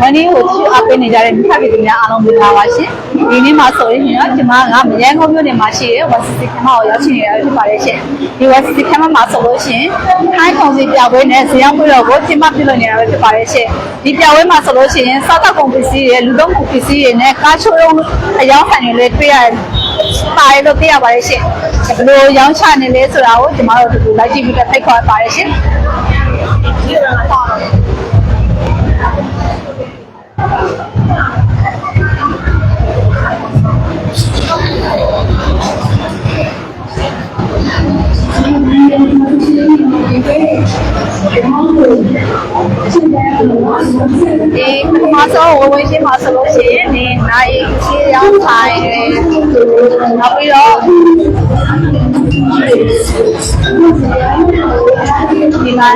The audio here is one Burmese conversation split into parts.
မနေ့ကိုချစ်အပ်ပေးနေကြတဲ့မိဖပြည်သူများအားလုံးမင်္ဂလာပါရှင်ဒီနေ့မှာဆိုရင်တော့ဒီမှာကမရန်ကုန်မြို့နယ်မှာရှိတဲ့ WCC ခမ်းမကိုရောက်ရှိနေတာဖြစ်ပါတယ်ရှင်ဒီ WCC ခမ်းမမှာဆိုလို့ရှိရင်ခိုင်းကောင်စီပြပွဲနဲ့ဇေယျပွဲတော်ကိုကျင်းပပြုလုပ်နေတာပဲဖြစ်ပါတယ်ရှင်ဒီပြပွဲမှာဆိုလို့ရှိရင်စားသောက်ကုန်ပစ္စည်းတွေလူသုံးကုန်ပစ္စည်းတွေနဲ့ကားချိုးရုံအယောင်းဆိုင်တွေလည်းတွေ့ရတယ် ပါတယ်လို့သိရပါတယ်ရှင်ဘယ်လိုရောင်းချနေလဲဆိုတာကိုကျွန်တော်တို့ဒီလိုက်ကြည့်ပြီးတော့ဖိတ်ခေါ်ပါတယ်ရှင်ဒီပ ထမဆုံးဝဝင်ရှင်းမှာဆိုလို့ရှိရင်ဒီနိုင်ရှင်းရောက်ထိုင်တယ်နောက်ပြီးတော့ဒီမှာ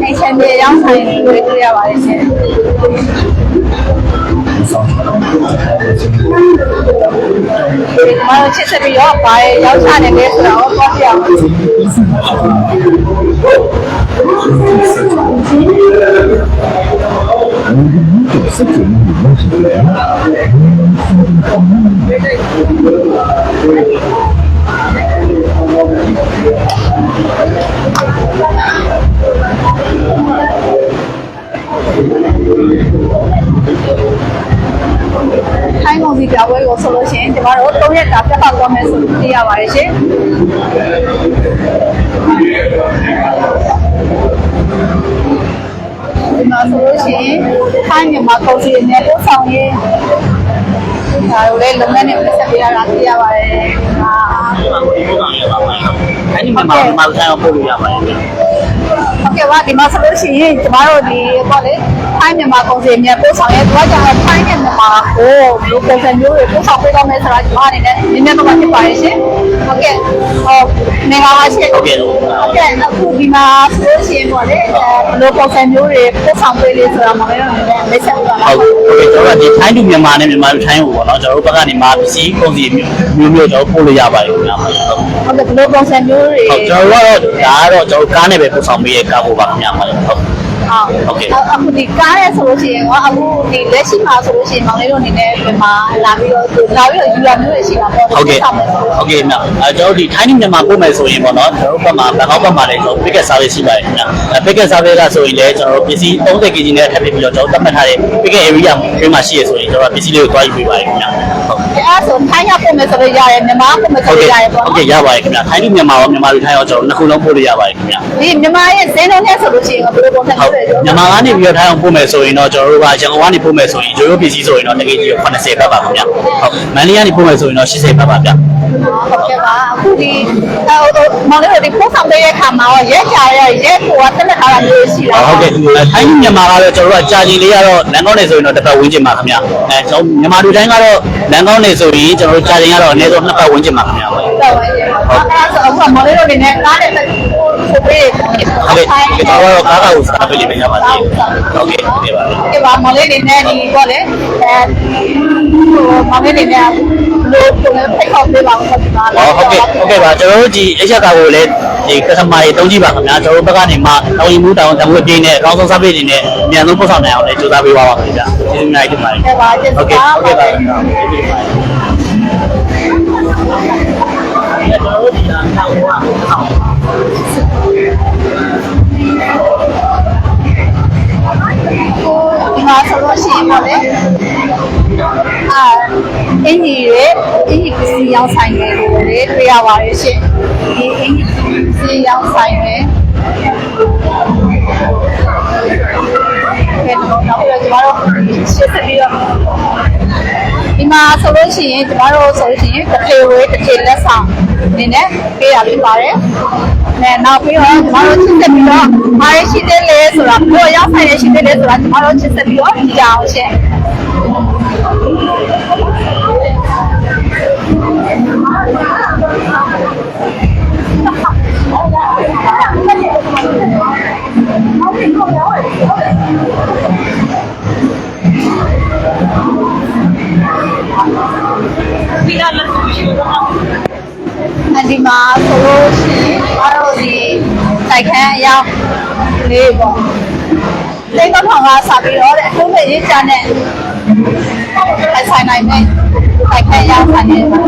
နေချင်တဲ့ရောက်ထိုင်တွေတွေ့ရပါတယ်ရှင် မတို့ချစ်ဆက်ပြီးတော့ဘာရောက်ချနိုင်လဲဆိုတော့ပေါ့ပြအောင်ဆက်ကြည့်လို့မရဘူးလေ ကုန်စီပြပွဲကိုဆိုလို့ရှိရင်ကျမတို့၃ရက်တာပြတ်သွားမယ်ဆိုလို့သိရပါတယ်ရှင်ဒီမှာဆိုလို့ရှိရင်ထိုင်းမြန်မာကုန်စီနဲ့ပို့ဆောင်ရေးဒါလိုလေလုပ်ငန်းနဲ့ပတ်သက်ပြီးတာသိရပါတယ်ဟာအဲ့ဒီမှာမှာဆိုင်အောင်ပို့လို့ရပါတယ်ဗျ ဟုတ်ကဲ့ပါဒီမှာဆိုလို့ရှိရင်ကျမတို့ဒီပေါ့လေထိုင်းမြန်မာကုန်စည်များပို့ဆောင်ရဲတော့ကြောင့်ထိုင်းနဲ့မြန်မာကိုလိုပုံစံမျိုးတွေပို့ဆောင်ပေးတော့မယ်ဆိုတာကျမအနေနဲ့နည်းနည်းတော့ဖြစ်ပါရဲ့ရှင်ဟုတ်ကဲ့ဟောနေပါပါရှင်ဟုတ်ကဲ့ဟုတ်ဟုတ်ကဲ့အခုဒီမှာဆိုလို့ရှိရင်ပေါ့လေအဲလိုပုံစံမျိုးတွေပို့ဆောင်ပေးလေးဆိုတာမလည်းတော့နည်းနည်းမိတ်ဆက်ပါလားဟုတ်ကဲ့ကျွန်တော်ဒီထိုင်းလူမြန်မာနဲ့မြန်မာလူထိုင်းကိုပေါ့နော်ကျွန်တော်တို့ဘက်ကနေမှာပစ္စည်းကုန်စည်မျိုးမျိုးကျွန်တော်ပို့လို့ရပါတယ်ခင်ဗျာဟုတ်ဟုတ်ကဲ့ဘယ်လိုပုံစံမျိုးတွေဟုတ်ကျွန်တော်တို့ကတော့ဒါကတော့ကျွန်တော်ကားနဲ့ပဲပို့ဆောင်ပေးရကားပို့ပါခင်ဗျာဟုတ်ဟုတ်ဟုတ်အခုဒီကားရဲဆိုလို့ရှိရင်တော့အခုဒီလက်ရှိမှာဆိုလို့ရှိရင်မောင်လေးတို့အနေနဲ့ဒီမှာလာပြီးတော့လာပြီးတော့ယူရမျိုးတွေရှိတာပေါ့ဟုတ်ကဲ့ဟုတ်ကဲ့မြတ်အဲကျွန်တော်ဒီထိုင်းမြန်မာပို့မယ်ဆိုရင်ပေါ့နော်ကျွန်တော်တို့ဘက်မှာဘန်ကောက်ဘက်မှာလည်းကျွန်တော် picket service ရှိပါတယ်ခင်ဗျာအဲ picket service ကဆိုရင်လည်းကျွန်တော်တို့ပစ္စည်း30 kg နဲ့ထပ်ပြီးပြီးတော့ကျွန်တော်သတ်မှတ်ထားတဲ့ picket area တွေမှာရှိရဆိုရင်ကျွန်တော်ပစ္စည်းလေးကိုတွားယူပေးပါတယ်ခင်ဗျာဟုတ်အဲ့ဆိုထိုင်းရပုံမယ်ဆိုလို့ရတယ်မြန်မာပုံမယ်ဆိုဟုတ်လို့ကဲ့ရတယ်ပေါ့ဟုတ်ကဲ့ရပါတယ်ခင်ဗျာထိုင်းလူမြန်မာရောမြန်မာလူထိုင်းရောကျွန်တော်နှစ်ခုလုံးပို့လို့ရပါတယ်ခင်ဗျာဒီမြန်မာရဲ့ဇင်းလုံးနဲ့ဆိုလို့ရှိရင်ဘယ်လိုပုံစံဟုတ်မျိုးတွေလဲမြန်မာကနေပြီးတော့ထိုင်းအောင်ပို့မယ်ဆိုရင်တော့ကျွန်တော်တို့ကရန်ကုန်ကနေပို့မယ်ဆိုရင်ရိုးရိုးပစ္စည်းဆိုရင်တော့တကယ်ကြီး80ဘတ်ပါခင်ဗျာဟုတ်မန္တလေးကနေပို့မယ်ဆိုရင်တော့80ဘတ်ပါဗျာဟုတ်ကဲ့ပါအခုဒီဟိုမောင်လေးတို့ဒီပို့ဆောင်ပေးတဲ့အခါမှာရောရဲကြရဲရဲကိုကတက်လက်ထားတာမျိုးရှိတာဟုတ်ကဲ့ထိုင်းမြန်မာကတော့ကျွန်တော်တို့ကကြာကြီးလေးကတော့လန်ကောင်းနေဆိုရင်တော့တစ်ပတ်ဝန်းကျင်ပါခင်ဗျာအဲကျွန်တော်မြန်မာလူတိုင်းကတော့လန်ကောင်းနေဆိုရင်ကျွန်တော်တို့ကြာကြီးကတော့အနည်းဆုံးနှစ်ပတ်ဝန်းကျင်ပါခင်ဗျာဟုတ်တော့ရဲအဲ့ဆိုအခုမောင်လေးတို့ဒီနဲ့ကားတဲ့ပို့ပေးကဲ့ကျွန်တော်တို့ကားကားကိုစားပေးလိမ့်မယ်ရပါသေးဟုတ်ကဲ့ဟုတ်ကဲ့ပါကဲပါမော်လေးနေနဲ့ဒီပေါ့လေအဲဟိုမော်လေးနေနဲ့လို့ကိုလည်းဖိတ်ခေါ်ပေးပါဦးဆက်ပါဟောဟုတ်ကဲ့ဟုတ်ကဲ့ပါကျွန်တော်တို့ဒီအချက်ကာကိုလည်းဒီ customer တွေတုံးကြည့်ပါခင်ဗျာကျွန်တော်တို့ဘက်ကနေမှတောင်းရင်မှုတောင်းတံခွေပြင်းနဲ့အကောင်းဆုံး service တွေနဲ့အမြန်ဆုံးပို့ဆောင်နိုင်အောင်လည်းကြိုးစားပေးပါပါခင်ဗျာကျေးဇူးများတင်ပါတယ်ကဲပါကျေးဇူးဟုတ်ကဲ့ပါဟုတ်ကဲ့ပါ တို့ဒီကတောင်းပါအောင်ဒီမှာဆိုလို့ရှိရင်ပေါ့လေအာအင်ကြီးရဲ့အင်ကြီးပစ္စည်းရောင်းဆိုင်တွေလည်းတွေ့ရပါတယ်ရှင်ဒီအင်ကြီးပစ္စည်းရောင်းဆိုင်တွေကဲတော့နောက်ပြီးတော့ကျမတို့ရှင်းစပြီးတော့ ဒီမှာဆိုလို့ရှိရင်ကျမတို့ဆိုလို့ရှိရင်တစ်ထေဝေးတစ်ထေလက်ဆောင်အနေနဲ့ပေးရဖြစ်ပါတယ်။နဲ့နောက်ပြီးတော့ကျမတို့ချစ်ဆက်ပြီးတော့အားရရှိသေးလေဆိုတာကိုယ်ရောက်ဆိုင်ရရှိသေးလေဆိုတာကျမတို့ချစ်ဆက်ပြီးတော့ကြည့်ကြအောင်ရှင်။ ဒီမှာဆိုလို့ရှိရင်အားတို့ဒီတိုက်ခန်းအရောက်လေးပေါ့လိမ့်တော့ထောင်ကစပြီးတော့တဲ့အထုံးမဲ့ရေးချနဲ့အဆိုင်နိုင်နဲ့တိုက်ခန်းရောက်ဆိုင်နေပါ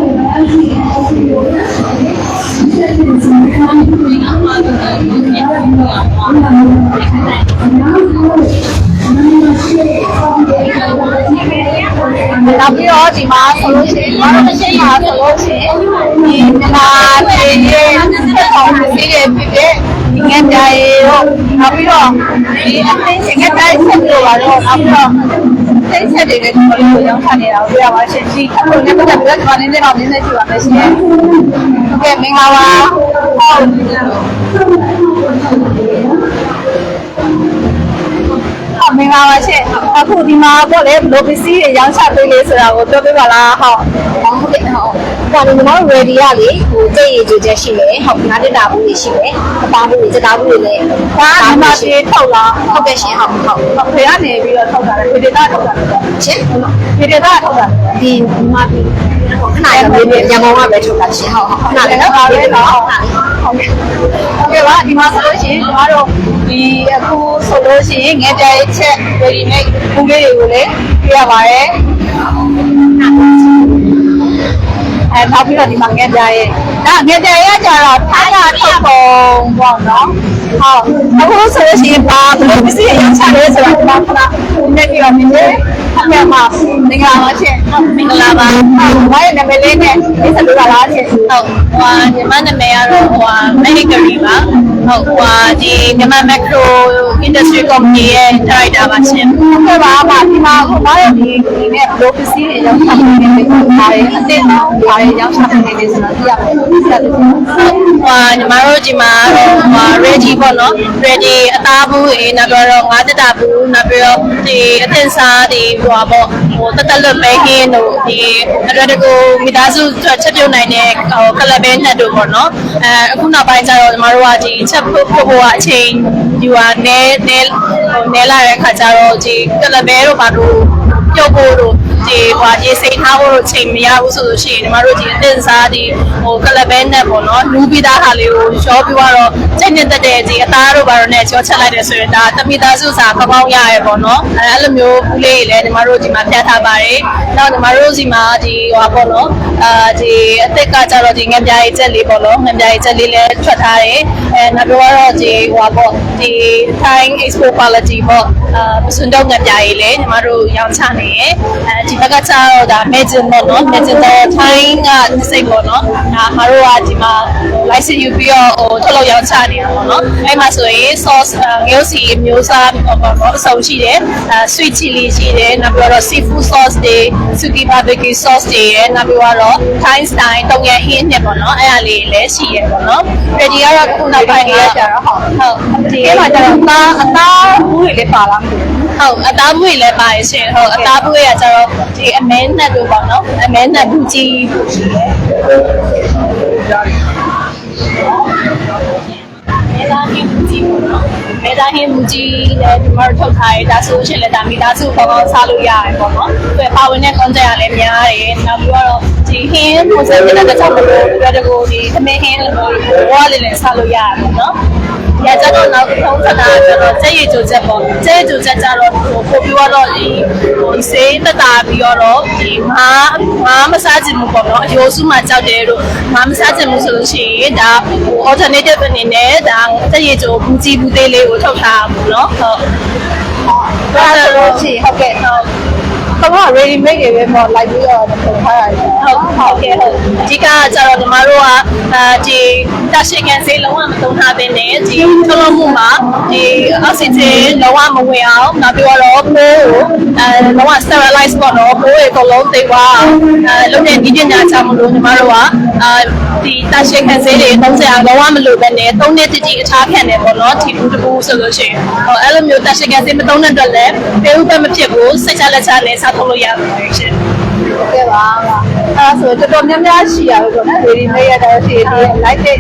နောက်ပြီးတော့ဒီမှာဆိုလို့ရှိရင်ဘာလို့မရှိမှာဆိုလို့ရှိရင်ဒီမြန်မာပြည်ရဲ့ဆက်ဆောင်ပစ္စည်းတွေဖြစ်တဲ့ဒီငန်းကြရေတို့နောက်ပြီးတော့ဒီအသိငန်းကြရေဆက်ပြီးတော့ပါတော့နောက်ပြီးတော့သိချက်တွေလည်းဒီလိုမျိုးရောင်းချနေတာကိုတွေ့ရပါရှင်ဒီအခုလည်းပတ်သက်ပြီးတော့ဒီမှာနည်းနည်းတော့နည်းနည်းကြည့်ပါမယ်ရှင်ဟုတ်ကဲ့မင်္ဂလာပါဟုတ် မင်္ဂလာပါရှင်အခုဒီမှာပေါ့လေဘလိုပစ္စည်းတွေရောင်းချပေးလေးဆိုတာကိုပြောပြပါလားဟုတ်ဟုတ်ကဲ့ဟုတ် ဒါလည်းညီမတို့ ready ရလေဟိုကြိတ်ရည်ကြိုချက်ရှိတယ်ဟုတ်ငါတက်တာဘူးတွေရှိတယ်အသားဘူးတွေစကားဘူးတွေလည်းဒါကမြန်မာပြည်ထုတ်လားဟုတ်ကဲ့ရှင်ဟုတ်ဟုတ်ဟုတ်ဖေကနေပြီးတော့ထုတ်တာလေဖေဒေတာထုတ်တာလေရှင်ဖေဒေတာထုတ်တာလေဒီညီမပြည်ဟိုခဏရမေးမေးညမောင်ကပဲထုတ်တာရှင်ဟုတ်ဟုတ်ခဏလည်းနော်ဒါဒီလေးတော့တော့ဟုဟုတ်တ်ကဲ့ဟုတ်ကဲ့ပါဒီမှာဆိုလို့ရှိရင်ကျွန်တော်တို့ဒီအခုဆိုလို့ရှိရင်ငယ်ပြရဲ့ချက် ready made ဘူးလေးတွေကိုလည်းပြရပါတယ် အဲနောက်ပြီးတော့ဒီမှာငယ်ပြရဲ့ဒါငယ်ပြရဲ့ကျတော့ထိုင်းကထုတ်ပုံပေါ့နော်ဟုတ်အခုဆိုလို့ရှိရင်ဘာဘယ်လိုပစ္စည်းရအောင်ချလဲဆိုတော့ဒီမှာခဏနည်းပြီးတော့မြင်တယ်ဟုတ်ကဲ့ပါမင်္ဂလာပါရှင်မင်္ဂလာပါဟုတ်ဘာရဲ့နာမည်လေးနဲ့ဒီဆက်လို့လားရှင်ဟုတ်ဟိုညီမနာမည်ကတော့ဟိုဟာ Medicary ပါ ဟုတ်ဟိုဟာဒီမြန်မာ macro industry company ရဲ့ director ပါရှင်ဟုတ်ကဲ့ပါပါဒီမှာဟိုဘာရဲ့ဒီဒီနဲ့ဘလိုပစ္စည်းတွေရောက်ချပေးနေတယ်ဆိုတာတွေအတင်းတော့ဘာတွေရောက်ချပေးနေတယ်ဆိုတာသိရမယ်ဒီဆက်လို့ဟိုဟာညီမတို့ဒီမှာတော့ဟိုဟာ ready ပေါ့နော် ready အသားဘူးအေးနောက်ပြီးတော့ငါးတက်တာဘူးနောက်ပြီးတော့ဒီအသင်စားဒီဟိုဟာပေါ့ဟိုတက်တက်လွတ်ပဲခင်းတို့ဒီအရတကူမိသားစုချက်ပြုတ်နိုင်တဲ့ဟိုကလပ်ပဲနဲ့တို့ပေါ့နော်အဲအခုနောက်ပိုင်းကျတော့ညီမတို့ကဒီချက်ဖို့ဖို့ကအချိန်ယူဟာနဲနဲဟိုနဲလာတဲ့အခါကျတော့ဒီကလပ်ပဲတို့ဘာလို့ပြုတ်ဖို့တို့ ဒီဟိုရေစိမ်ထားဖို့ချိန်မရဘူးဆိုလို့ရှိရင်ညီမတို့ဒီအသင်စားဒီဟိုကလပ်ပဲနဲ့ပေါ့နော်လူပြီးသားဟာလေးကိုရောပြီးတော့စိတ်နဲ့တက်တဲ့ဒီအသားတို့ဘာလို့နဲ့ကြောချက်လိုက်တယ်ဆိုရင်ဒါတမိသားစုစာကောင်းကောင်းရရပေါ့နော်အဲအဲ့လိုမျိုးဘူးလေးတွေလည်းညီမတို့ဒီမှာပြထားပါတယ်နောက်ညီမတို့စီမှာဒီဟိုပေါ့နော်အာဒီအသစ်ကကြတော့ဒီငပြားရေးချက်လေးပေါ့နော်ငပြားရေးချက်လေးလည်းထွက်ထားတယ်အဲနောက်ပြီးတော့ဒီဟိုပေါ့ဒီ Thai Expo quality ပေါ့အာပစွန်တော့ငပြားရေးလည်းညီမတို့ရောင်းချနေရယ်အဲဒီဘက်ကကျတော့ဒါ Magic ပေါ့နော် Magic တော့ Thai ကစိတ်ပေါ့နော်ဒါမတို့ကဒီမှာ license ယူပြီးတော့ဟိုထုတ်လို့ရောင်းချနေတာပေါ့နော်အဲ့မှာဆိုရင် sauce ငရုတ်စီမျိုးစားပေါ့ပေါ့အစုံရှိတယ်အဲ sweet chili ရှိတယ်နောက်ပြီးတော့ seafood sauce တွေ suki barbecue sauce တွေရယ်နောက်ပြီးတော့ Thai style တုံရဟင်းနဲ့ပေါ့နော်အဲ့ဒါလေးလည်းရှိရယ်ပေါ့နော် ready ကတော့ခုနောက်ပိုင်းကကြတော့ဟုတ်ဟုတ်ဒီဒီမှာကျတော့အသားအသားဘူးတွေလည်းပါလားမသိဘူးဟုတ်အသားပွေလည်းပါတယ်ရှင်ဟုတ်အသားပွေကကျတော့ဒီအမဲနဲ့တို့ပေါ့နော်အမဲနဲ့ဘူးကြီးရှိတယ်မေသားဟင်းမူကြီးပေါ့နော်မေသားဟင်းမူကြီးလည်းဒီမှာထုတ်ထားရဒါဆိုရှင်လည်းဒါမိသားစုပေါင်းပေါင်းစားလို့ရတယ်ပေါ့နော်သူပါဝင်တဲ့ content ကလည်းများတယ်နောက်ပြီးတော့ဒီဟင်းပုံစံနဲ့တစ်ခြားမလို့ဒီတကူဒီသမင်းဟင်းလိုမျိုးဝါလေးလည်းစားလို့ရတယ်ပေါ့နော် ရကြတော့နောက်ထုံးထတာကျတော့ကျဲရည်ကြိုချက်ပေါ့ကျဲရည်ကြိုချက်ကြတော့ဟိုပို့ပြီးတော့ဒီဟိုစေးတက်တာပြီးတော့ဒီငါငါမစားချင်ဘူးပေါ့နော်အယိုးစုမှကြောက်တယ်လို့ငါမစားချင်ဘူးဆိုလို့ရှိရင်ဒါဟို alternative အနေနဲ့ဒါကျဲရည်ကြိုဘူးကြီးဘူးသေးလေးကိုထုတ်ထားပါဘူးနော်ဟုတ်ဒါဆိုလို့ရှိရင်ဟုတ်ကဲ့ဟုတ် တော့ ready made တွေပဲပေါ့လိုက်ပြီးတော့ထုတ်ထားရတယ်ဟုတ်ဟုတ်ကဲ့ဟုတ်အဓိကကကျတော့ညီမတို့ကအဲဒီတာရှည်ကန်ဆေးလုံးဝမသုံးထားဘဲနဲ့ဒီထုတ်လုပ်မှုမှာဒီအောက်ဆီဂျင်လုံးဝမဝင်အောင်နောက်ပြီးတော့ပိုးကိုအဲလုံးဝ sterilize ပေါ့နော်ပိုးရေအကုန်လုံးသိသွားအောင်အဲလုံးတဲ့ဒီပညာချမလို့ညီမတို့ကအာ ဒီတာရှည်ကန်ဆေးတွေသုံးစရာလုံးဝမလိုဘဲနဲ့သုံးနှစ်တကြီးအထားခံတယ်ပေါ့နော်ဒီဘူးတဘူးဆိုလို့ရှိရင်ဟောအဲ့လိုမျိုးတာရှည်ကန်ဆေးမသုံးတဲ့အတွက်လည်းပေးဥပမဖြစ်ဘူးစိတ်ချလက်ချနဲ့စားထုတ်လို့ရပါတယ်ရှင်ဟုတ်ကဲ့ပါဒါဆိုတော်တော်များများရှိရပဲပေါ့နော် ready made ရတဲ့ဒီ light တဲ့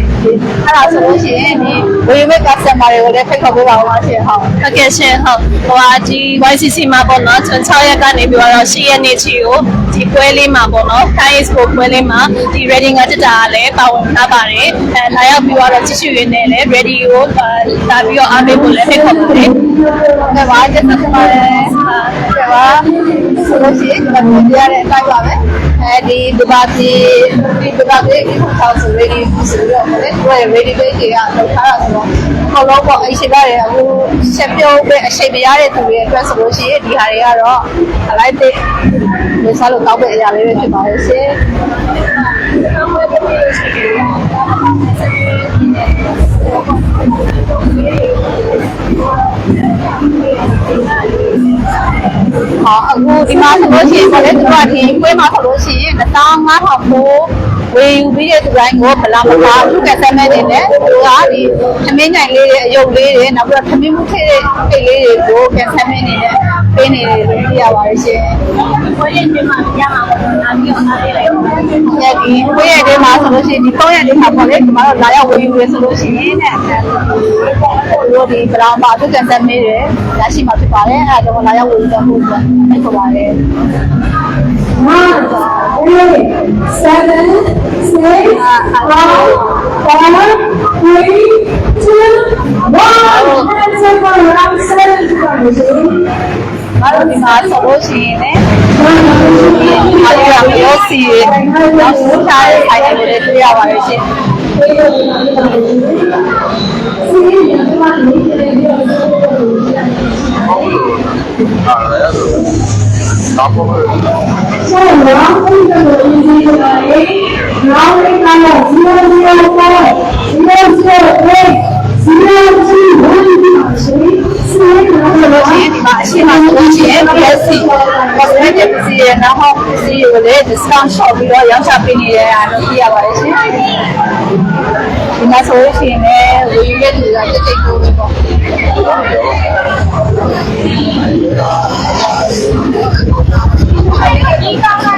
အဲ့ဒါဆိုလို့ရှိရင်ဒီ ready made customer တွေကိုလည်းဖိတ်ခေါ်ပေးပါဦးပါရှင်ဟုတ်ဟုတ်ကဲ့ရှင်ဟုတ်ဟိုဟာဒီ YCC မှာပေါ့နော်6ရက်ကနေပြီးတော့10ရက်နေ့ချီကိုဒီပွဲလေးမှာပေါ့နော် Thai Expo ပွဲလေးမှာဒီ ready ငါတက်တာကလည်းပါဝင်ထားပါတယ်အဲလာရောက်ပြီးတော့ကြည့်ရှုရင်းနဲ့လည်း ready ကိုလာပြီးတော့အားပေးဖို့လည်းဖိတ်ခေါ်ပါတယ်ကဲပါကျေးဇူးတင်ပါတယ် ကဲပါဆိုလို့ရှိရင်ကျွန်တော်ပြရတဲ့အတိုင်းပါပဲအဲဒီဒီပါတီဒီဒီပါတီဒီထောက်ဆို ready ဆိုတော့လေသူက ready ပဲကြီးကလောက်ထားတာဆိုတော့ခေါလုံးပေါ့အရှိပါရဲ့အခုချက်ပြုံးပဲအရှိမရတဲ့သူတွေအတွက်ဆိုလို့ရှိရင်ဒီဟာတွေကတော့အလိုက်တဲ့ဒီစားလို့တောက်တဲ့အရာလေးပဲဖြစ်ပါရဲ့ရှင် ဟောအခုဒီမှာဆိုလို့ရှိရင်ပေါ့လေသူကဒီပွဲမှာဆိုလို့ရှိရင်15000ကိုဝယ်ယူပြီးတဲ့သူတိုင်းကိုဘလာမပါသူကဆက်မဲ့နေတယ်သူကဒီသမင်းနိုင်လေးတွေအယုတ်လေးတွေနောက်ပြီးတော့သမင်းမှုခေတဲ့အိတ်လေးတွေကိုပြန်ဆက်မဲ့နေတယ် ပေးနေတယ်လို့သိရပါတယ်ရှင်ပွဲလေးတွေမှာရမှာပေါ့နော်အားပြီးတော့အားပေးလိုက်အဲဒီပွဲရတဲ့မှာဆိုလို့ရှိရင်ဒီ3ရက်လေးမှာပေါ့လေဒီမှာတော့လာရောက်ဝယ်ယူရဆိုလို့ရှိရင်တဲ့တို့ဒီဘလာမပါသူကဆက်မဲ့တယ်ရရှိမှာဖြစ်ပါတယ်အဲဒါကြောင့်လာရောက်ဝယ်ယူတဲ့မှုအတွက်ဖိတ်ခေါ်ပါတယ် One, eight, seven, six, five, four, three, two, one. Hands up for round seven to conversation. ငါတို့ဒီမှာဆိုလို့ ရှိရင်လည်းအားရမျိုးစီရနောက်ဆူထားတဲ့ဆိုင်တွေလည်းတွေ့ရပါတယ်ရှင် So round eight is easy to eight. Round eight number zero zero four, zero zero eight, zero two one to conversation. Six ဆို number လို့ရှိရင် one. ဒီမှာအရှိမဆိုလို့ရှိရင် PSC cosmetic စီရနောက်ဟောစီရကိုလည်း discount shop ပြီးတော့ရောင်းချပေးနေတဲ့အအားလို့သိရပါတယ်ရှင်ဒီမှာဆိုလို့ရှိရင်လည်းဝယ်ယူတဲ့သူကတိတ်တိတ်ကိုပဲပေါ့ Now we will move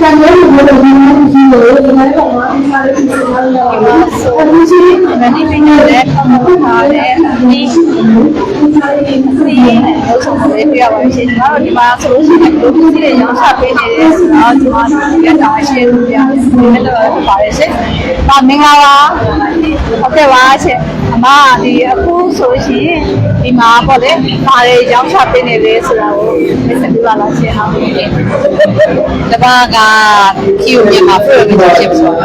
my God. Also, who knows it's on my phone? Yes, so we have to find out if you know, how that is in the can you go to the room to you? And I don't want to try to figure it out. And you see, မနီပင်းနဲ့ဟာလည်းဒီစီလို့ဆိုလည်းပြရပါရှင်။ကျွန်တော်ဒီမှာဆိုလို့ရှိရင်လူကြီးတွေရောင်းချပေးနေတယ်ဆိုတော့ဒီမှာပြန်တောင်းရှင်းလို့ပြရတယ်။ဒီလိုတော့ပါတယ်ရှင်။ဒါမင်္ဂလာပါ။ဟုတ်ကဲ့ပါရှင်။အမဒီအခု ဆိုလို့ရှိရင်ဒီမှာပေါ့လေ။ဒါတွေရောင်းချပေးနေတယ်ဆိုတာကိုမစ္စပြပါလားရှင်။ဟုတ်ကဲ့။တပတ်ကကီယိုမြန်မာ program ဆိုတော့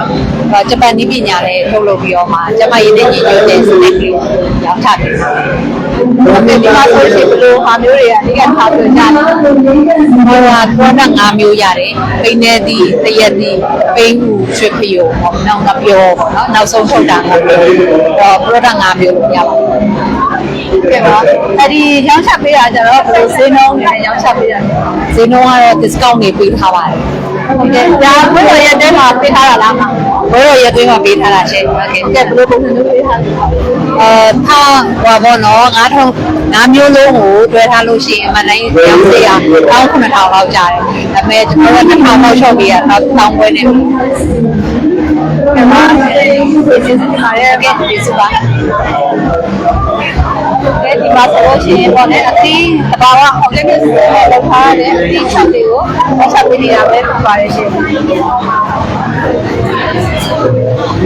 အဲဂျပန်နီးပညာလည်းထုတ်လုပ်ပြီးတော့မှဂျမရည်တဲ့ညီညွတ်တဲ့ snack လေးရောက်ထားတယ်ဟုတ်ကဲ့ ဒီမှာဆိုရှင်ဘယ်လိုဟာမျိုးတွေအဓိကထားပြောကြတယ်ဟိုက product 5မျိုးရတယ်ပိန်းနေသည့်တရက်သည့်ပိန်းမှုရွှေဖျိုပေါ့နောက်ငပြောပေါ့နော်နောက်ဆုံးထုတ်တာငပြောတော့ product 5မျိုးရပါတယ်ကဲပါအဲ့ဒီရောင်းချပေးတာကြတော့ဘယ်လိုဈေးနှုန်းနဲ့ရောင်းချပေးတာလဲဈေးနှုန်းကတော့ discount တွေပေးထားပါတယ်ဟုတ်ကဲ့ဒါဘယ်လိုရက်တဲမှာပေးထားတာလား မဘိုးတော်ရက်သွင်းမှာပေးထားတာရှင့်ဟုတ်ကဲ့ကဲဘယ်လိုပုံစံမျိုးပေးထားလဲအဲထားဟောဘောနော်9000 5မျိုးလုံးကိုတွဲထားလို့ရှိရင်အမှန်တိုင်းရောင်းစရာ19000လောက်ကျတယ်ဒါပေမဲ့ကျွန်တော်တို့1000လောက်ချော့ပေးရတော့1000ခွဲနဲ့ကဲပါဒီစစပါရဲ့ကဲဒီစပါကဲဒီမှာဆိုလို့ရှိရင်ပေါ့လေအသီးတဘာဝ organic လောက်ထားတဲ့အသီးချက်တွေကိုရောင်းချပေးနေတာပဲဖြစ်ပါတယ်ရှင် ဒ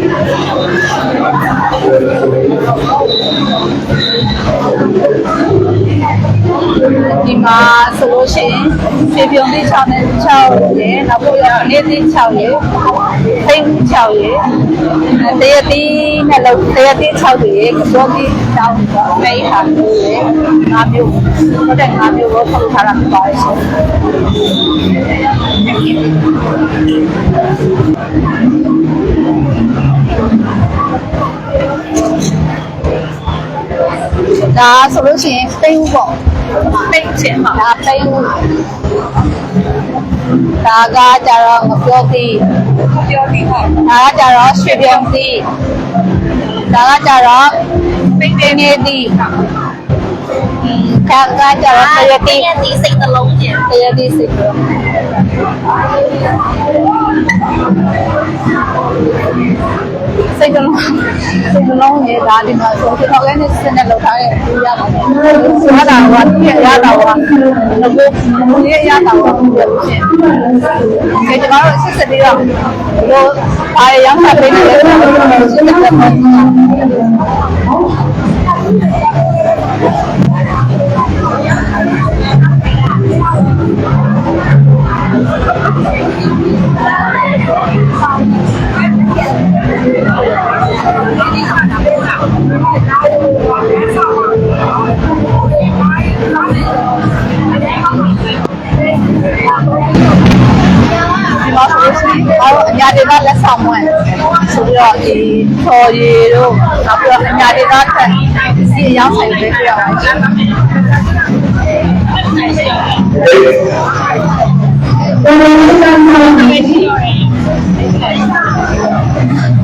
ီမှာဆိုလို့ရှိရင်ဖြေပြုံးလေး6နဲ့6ရေနောက်ပြီးတော့နေသေး6ရေဖိန်း6ရေအဲတရတိနဲ့လောက်တရတိ6တွေကပြောပြီးတောင်းတော့အဲ့ဟာမျိုးလေ၅မျိုးဟုတ်တယ်၅မျိုးကိုထုတ်ထားတာဖြစ်ပါရဲ့ရှင် ဒါဆိုလို့ရှိရင်ပိန်းဦးပေါ့ပိန်းချင်ပါဒါပိန်းဦးဒါကကြတော့မပြောသေးပြောသေးဟုတ်ဒါကကြတော့ရွှေပြုံသေးဒါကကြတော့ပိန်းပိန်းနေသေးอืมကကကြတော့တရတိတရက်ဒီစိတ်နှလုံးကျင်တရတိစိတ်ပြော စိတ်ကလုံးစိတ်ကလုံးရဲ့ဒါဒီမှာဆိုတော့လည်းနဲ့စနေလောက်ထားရဲ့ပြရပါတယ်။ဆိုတော့ဟာပြရတာဟာငကိုငကိုလေးရတာဟာပြောရှင်။ဒီကျွန်တော်တို့စစ်စစ်လေးတော့လို့အားရမ်းဖတ်ပေးနေတယ်ဆိုတော့စစ်စစ်ပါဒီမှာဆိုလို့ ရှိရင်အားအညာဒေသလက်ဆောင်မွဲဆိုပြီးတော့ဒီထော်ရီတို့နောက်ပြီးတော့အညာဒေ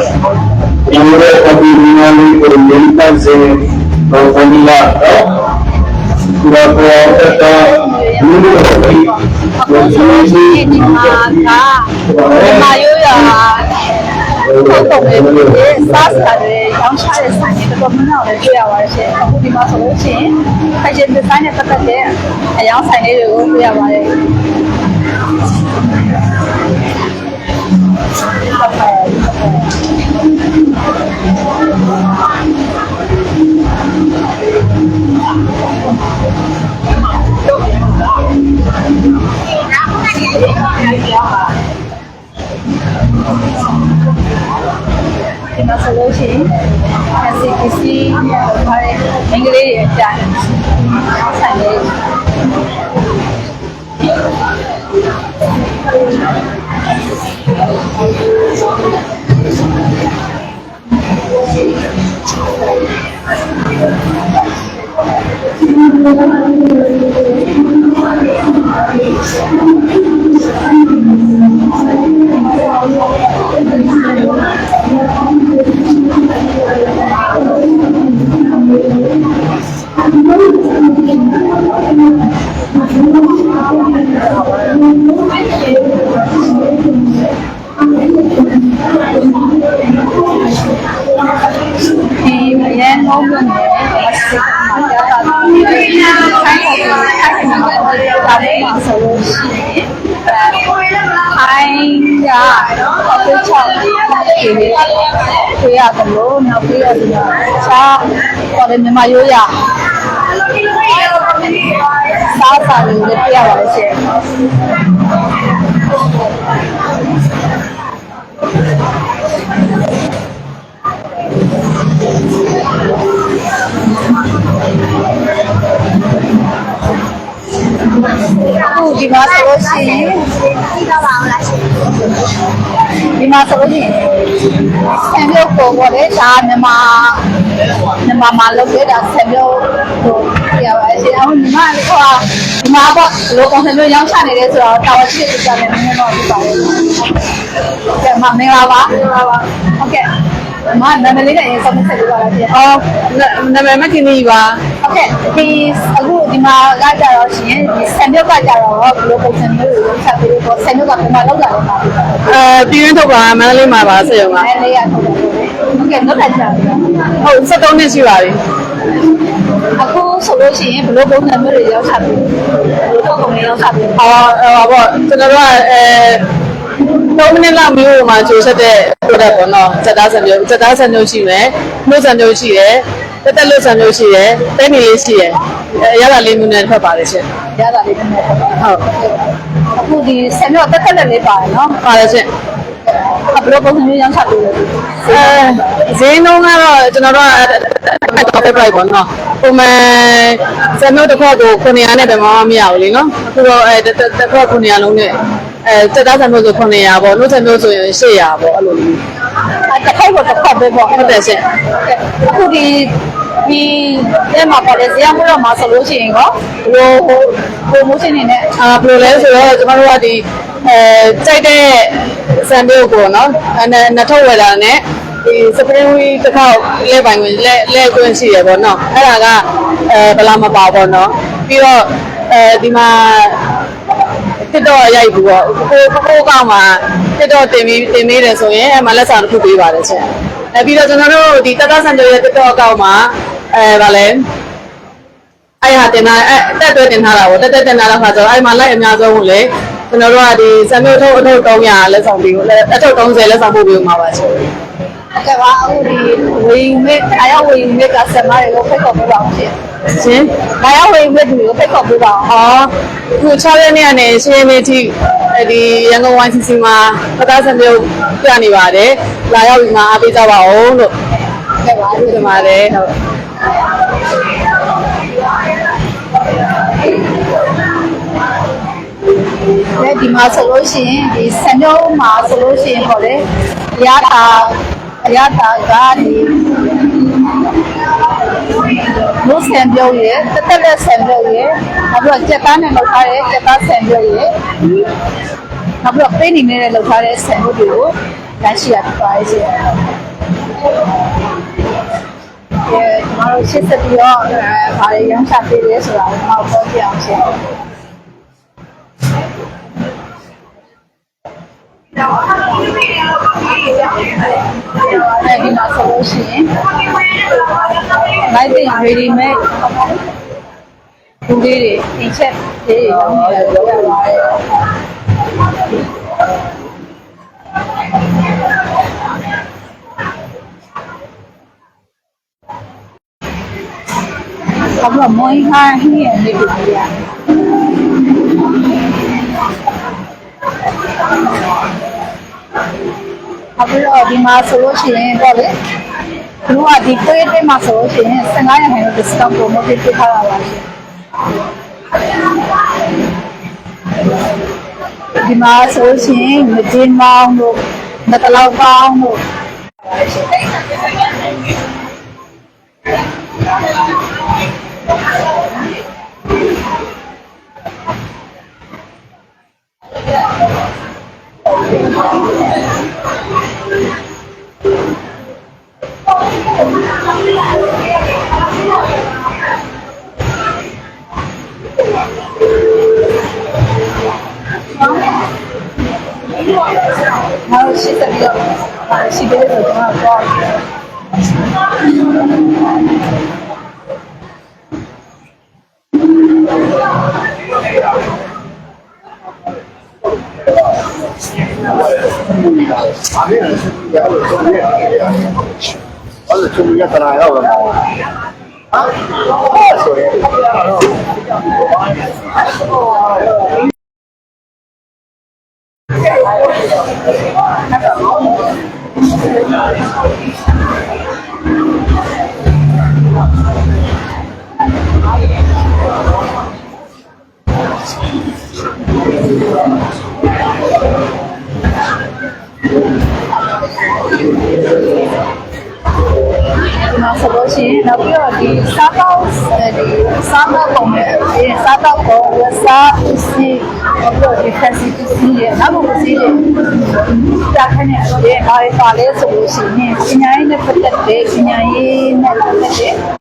စ်တွေတော့ပါ1 2 3 go ဘာလို့လဲစာရင်းရှင်မပြေရှိတဲ့စကားတွေတော့ငါ့ဘယ်လိုရှင်းအားပြောအောင်နော်ကျွန်တော်တို့အပီနီယန်လေးကိုရင်းပတ်စေတော့ဘယ်လိုလဲဒီတော့တော့တော့လူတွေဒီအခုဆိုလို့ရှိရင်ဒီမှာကဒီမှာရိုးရာတော့တော့ပဲစားစားတွေရောင်းချတဲ့ဆိုင်တွေတော်တော်များများလည်းတွေ့ရပါတယ်ရှင်အခုဒီမှာဆိုလို့ရှိရင် fashion design နဲ့ပတ်သက်တဲ့အရောင်းဆိုင်လေးတွေကိုတွေ့ရပါတယ် ဒီမှာဆိုလို့ရှိရင် SCPC ဘာလဲအင်္ဂလိပ်ရဲ့အကြိုင်ဆိုင်လေး ဒီ တာဒီခိုင်းတယ်ခိုင်းတယ်ဒါလေးမှာဆိုလို့ရှိရင်အဲခိုင်းကအခုချောင်းဒီလေးတွေ့ရတယ်လို့နောက်ပြီးတော့ဒီမှာချာပေါ်တယ်မြန်မာရိုးရစားစားလေးတွေပြရပါလိမ့်ရှင် ခုဒီမှာဆိုလို့ရှိရင်ကြည့်တော့ပါအောင်လားရှင်ဒီမှာဆိုလို့ရှိရင်ဆံပြုတ်ပေါ်ပေါ်လေဒါမြန်မာမြန်မာမှာလုပ်ခဲ့တာဆံပြုတ်ကိုပြရပါရှင်အခုညီမလေးကဒီမှာပေါ့ဒီလိုပုံစံမျိုးရောင်းချနေတယ်ဆိုတော့တာဝန်ရှိတဲ့ကြတယ်နည်းနည်းတော့ပြပါလိမ့်မယ်ကဲမမင်္ဂလာပါဟုတ်ကဲ့ မနာမည်လေးနဲ့အရင်ဆုံးဆက်ပြပါလားရှင်အော်နာမည်မခင်ကြီးပါဟုတ်ကဲ့ဒီအခုဒီမှာကကြတော့ရှင်ဒီဆန်မြုပ်ကကြတော့ဘယ်လိုပုံစံမျိုးကိုဆက်ပြီးတော့ဆန်မြုပ်ကဘယ်မှာလောက်လာလဲပါလဲအဲပြည်ရင်းထုတ်ပါမန္တလေးမှာပါဆက်ရုံကအဲလေးရထုတ်တယ်ဟုတ်ကဲ့နောက်ထပ်ကြတော့ဟုတ်73နှစ်ရှိပါပြီအခုဆိုလို့ရှိရင်ဘယ်လိုပုံစံမျိုးတွေရောက်ချပြီးဘယ်လိုပုံစံမျိုးရောက်ချပြီးအော်ဟောပေါ့ကျွန်တော်တို့ကအဲ 3မိနစ်လောက်မျိုးမှာချိုးဆက်တဲ့ product ပေါ့နော်စက်သားဆန်မျိုးစက်သားဆန်မျိုးရှိမယ်နှုတ်ဆန်မျိုးရှိတယ်တက်တက်လွတ်ဆန်မျိုးရှိတယ်တဲမီလေးရှိတယ်အဲရတာလေးမျိုးနဲ့ထွက်ပါတယ်ရှင်ရတာလေးနည်းနည်းပေါ့ဟုတ်အခုဒီဆန်မြုပ်တက်တက်လေးပါတယ်နော်ပါတယ်ရှင်ဘယ်လိုပုံစံမျိုးရောက်ချပြီးလဲအဲဈေးနှုန်းကတော့ကျွန်တော်တို့က top price ပေါ့နော်ပုံမှန်ဆန်မျိုးတစ်ခွက်ကို900နဲ့တမမရဘူးလေနော်အခုတော့အဲတစ်ခွက်900လုံးနဲ့ အဲတက်သားဆန်မျိုးဆို900ပေါ့နှုတ်ဆန်မျိုးဆိုရင်800ပေါ့အဲ့လိုမျိုးအဲတစ်ခိုက်ကိုတစ်ခါပဲပေါ့ဟုတ်တယ်ရှင်အခုဒီဒီအဲမှာပေါ့လေဇေယျမွေးတော့မှာဆိုလို့ရှိရင်ကောဘယ်လိုဟို promotion နေနဲ့အာဘယ်လိုလဲဆိုတော့ကျွန်တော်တို့ကဒီအဲကြိုက်တဲ့ဆန်မျိုးကိုနော်အဲနှစ်ထုပ်ဝယ်တာနဲ့ဒီ spring wheel တစ်ခေါက်လဲပိုင်ဝင်လဲလဲကွင်းရှိရပေါ့နော်အဲ့ဒါကအဲဘလာမပါပေါ့နော်ပြီးတော့အဲဒီမှာ တစ်တော့ရိုက်ဘူးပေါ့ကိုကိုကိုကောင်မှာတစ်တော့တင်ပြီးတင်ပေးတယ်ဆိုရင်အဲမှာလက်ဆောင်တစ်ခုပေးပါတယ်ချက်အဲပြီးတော့ကျွန်တော်တို့ဒီတတဆန်တွေရဲ့တစ်တော့အကောင့်မှာအဲဗာလဲအဲ့ဟာတင်တာအဲ့တက်တွဲတင်ထားတာပေါ့တက်တက်တင်ထားတဲ့ခါကျတော့အဲ့မှာလိုက်အများဆုံးကိုလေကျွန်တော်တို့ကဒီစံမျိုးထုတ်အထုတ်300လက်ဆောင်ပြီးကိုလက်အထုတ်30လက်ဆောင်ပို့ပြီးမှာပါရှင် ကဲပါအခုဒီဝေယူမဲ့အားရဝေယူမဲ့ကစမတွေကိုဖိတ်ခေါ်ပေးပါအောင်ရှင်ရှင်။အားရဝေယူမဲ့သူတွေကိုဖိတ်ခေါ်ပေးပါအောင်ဟောအခု6ရက်နေ့ကနေရှင်းနေထိအဲ့ဒီရန်ကုန် YCC မှာပသားစံမျိုးပြနေပါတယ်လာရောက်ပြီးမှအားပေးကြပါဦးလို့။ကဲပါပြောချင်ပါတယ်ဟုတ်။ဒီမှာဆိုလို့ရှိရင်ဒီဆံမျိုးမှာဆိုလို့ရှိရင်ပေါ့လေ။ရတာ ရတာကဒီလို့ဆံမျိုးရဲ့တက်တက်လက်ဆံမျိုးရဲ့နောက်ပြီးတော့ကြက်သားနဲ့လောက်ထားတဲ့ကြက်သားဆံမျိုးရဲ့နောက်ပြီးတော့ပေးနေနဲ့လောက်ထားတဲ့ဆံမျိုးတွေကိုရရှိရပါရဲ့ရှင်။အဲကျွန်တော်တို့ရှင်းဆက်ပြီးတော့အဲဘာတွေရောင်းချပေးလဲဆိုတာကိုကျွန်တော်ပြောပြအောင်ရှင်း အဲဒီမှာဆိုလို့ရှိရင်လိုက်တဲ့ ready made ဒီလေးတွေအင်ချက်လေးတွေရောင်းနေတယ်ပြောရပါတယ်ဘာလို့မွေးခိုင်းဟင်းရနေပြီ လဲအခုတော့ဒီမှာဆိုလို့ရှိရင်တော့လေသူတို့ကဒီကိုယ့်ရဲ့မှာဆိုလို့ရှိရင်15ရာခိုင်နှုန်း discount promo ပေးထားတာပါရှင်ဒီမှာဆိုလို့ရှိရင်မဒင်းမောင်းတို့မတလောက်ပေါင်းတို့ နောက်ရှိတဲ့ပြီးတော့ရှိတဲ့ဆိုတော့တော့အဲ့ဒါချုံရ တနာရောက်လာမှာ တော့ဒီဖက်စီစီရဲ့နောက်ဘုစီရဲ့တာခနဲ့အဲဘာလဲပါလဲဆိုလို့ရှိရင်ပညာရေးနဲ့ပတ်သက်တဲ့ပညာရေးနဲ့ပတ်သက်တဲ့